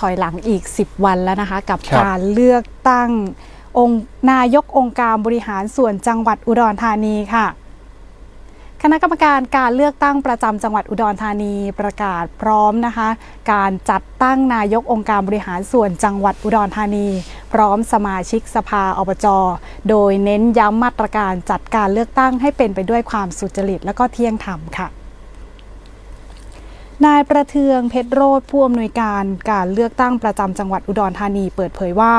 ถอยหลังอีก 10 วันแล้วนะคะกับครับการเลือกตั้งองค์นายกองค์การบริหารส่วนจังหวัดอุดรธานีค่ะคณะกรรมการการเลือกตั้งประจำจังหวัดอุดรธานีประกาศพร้อมนะคะ การจัดตั้งนายกองค์การบริหารส่วนจังหวัดอุดรธานี พร้อมสมาชิกสภาอบจโดยเน้นย้ำมาตรการจัดการเลือกตั้งให้เป็นไปด้วยความสุจริตและก็เที่ยงธรรมค่ะ นายประเทืองเพชรโรธผู้อำนวยการการเลือกตั้งประจำจังหวัดอุดรธานีเปิดเผยว่า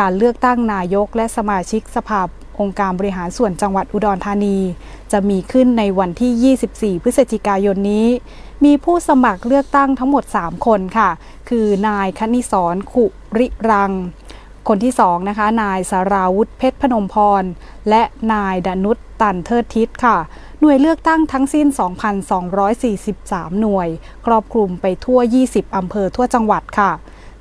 การเลือกตั้งนายกและสมาชิกสภาองค์การบริหารส่วนจังหวัดอุดรธานี จะมีขึ้นในวันที่ 24 พฤศจิกายนนี้ มีผู้สมัครเลือกตั้งทั้งหมด 3 คนค่ะ คือนายคณิศรขุริรัง คนที่ 2 นะคะ นายสาราวุธเพชรพนมพร และนายดนุษตันเทิดทิศค่ะ หน่วยเลือกตั้งทั้งสิ้น 2,243 หน่วย ครอบคลุมไปทั่ว 20 อำเภอทั่วจังหวัดค่ะ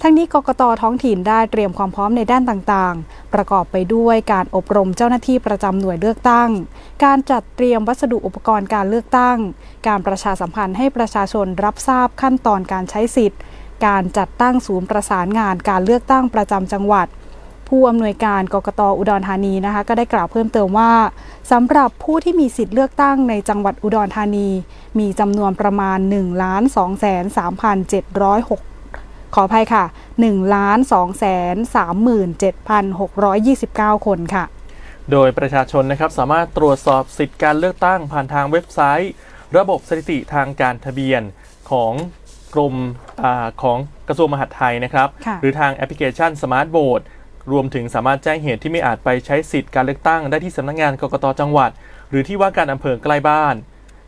ทั้งนี้กกตท้องถิ่นได้เตรียมความพร้อมในด้านต่างๆ ประกอบไปด้วยการอบรมเจ้าหน้าที่ประจำหน่วยเลือกตั้ง การจัดเตรียมวัสดุอุปกรณ์การเลือกตั้ง การประชาสัมพันธ์ให้ประชาชนรับทราบขั้นตอนการใช้สิทธิ์ การจัดตั้งศูนย์ประสานงานการเลือกตั้งประจำจังหวัด ผู้อำนวยการกกตอุดรธานีนะคะ ก็ได้กล่าวเพิ่มเติมว่าสำหรับผู้ที่มีสิทธิ์เลือกตั้งในจังหวัดอุดรธานี มีจำนวนประมาณ1ล้าน2แสน3,706ขออภัยค่ะ1ล้าน2แสน37,629 คนค่ะ โดยประชาชนนะครับสามารถตรวจสอบสิทธิการเลือกตั้งผ่านทางเว็บไซต์ ระบบสถิติทางการทะเบียนของกรมอาของกระทรวงมหาดไทยนะครับค่ะหรือทางแอปพลิเคชันสมาร์ทโ o ต รวมถึงสามารถแจ้งเหตุที่ไม่อาจไปใช้สิทธิ์การเลือกตั้งได้ที่สำนักงานกกตจังหวัด หรือที่ว่าการอำเภอใกล้บ้าน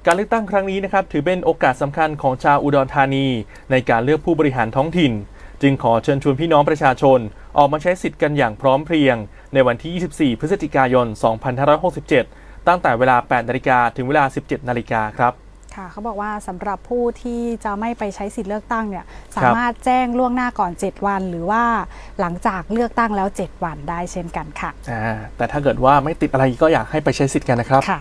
การเลือกตั้งครั้งนี้นะครับถือเป็นโอกาสสำคัญของชาวอุดรธานี ในการเลือกผู้บริหารท้องถิ่น จึงขอเชิญชวนพี่น้องประชาชน ออกมาใช้สิทธิ์กันอย่างพร้อมเพรียง ในวันที่ 24 พฤศจิกายน 2567 ตั้งแต่เวลา 8 นาฬิกาถึงเวลา 17 นาฬิกาครับ ค่ะเขาบอกว่าสำหรับผู้ที่จะไม่ไปใช้สิทธิ์เลือกตั้งเนี่ยสามารถแจ้งล่วงหน้าก่อน 7 วัน หรือว่าหลังจากเลือกตั้งแล้ว 7 วันได้เช่นกันค่ะอ่าแต่ถ้าเกิดว่าไม่ติดอะไรก็อยากให้ไปใช้สิทธิ์กันนะครับค่ะ